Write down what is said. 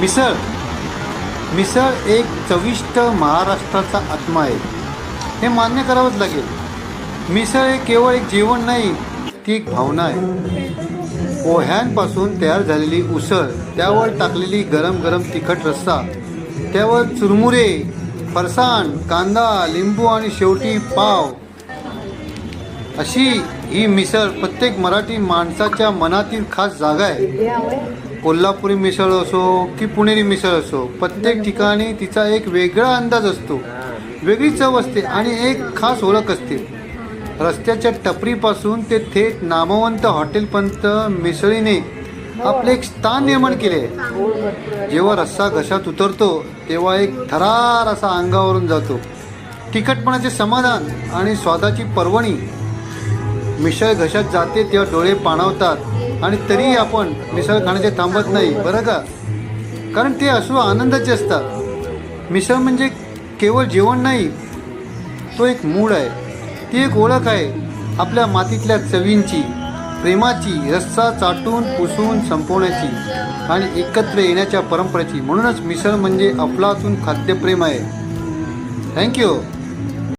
मिसळ. मिसळ एक चविष्ट महाराष्ट्राचा आत्मा आहे. हे मान्य करावंच लागेल. मिसळ हे केवळ एक जेवण नाही ती एक भावना आहे. पोह्यांपासून तयार झालेली उसळ त्यावर टाकलेली गरम गरम तिखट रस्सा त्यावर चुरमुरे फरसाण कांदा लिंबू आणि शेवटी पाव. अशी ही मिसळ प्रत्येक मराठी माणसाच्या मनातील खास जागा आहे. कोल्हापुरी मिसळ असो की पुणेरी मिसळ असो प्रत्येक ठिकाणी तिचा एक वेगळा अंदाज असतो. वेगळी चव असते आणि एक खास ओळख असते. रस्त्याच्या टपरीपासून ते थेट नामवंत हॉटेलपर्यंत मिसळीने आपले एक स्थान निर्माण केले. आहे जेव्हा रस्सा घशात उतरतो तेव्हा एक थरार असा अंगावरून जातो. तिखटपणाचे समाधान आणि स्वादाची पर्वणी. मिसळ घशात जाते तेव्हा डोळे पाणावतात. आणि तरीही आपण मिसळ खाण्याचे थांबत नाही बरं का? कारण ते अश्रू आनंदाचे असतात. मिसळ म्हणजे केवळ जेवण नाही तो एक मूड आहे. ती एक ओळख आहे आपल्या मातीतल्या चवींची प्रेमाची रस्सा चाटून पुसून संपवण्याची आणि एकत्र येण्याच्या परंपरेची. म्हणूनच मिसळ म्हणजे अफलातून खाद्यप्रेम आहे. थँक्यू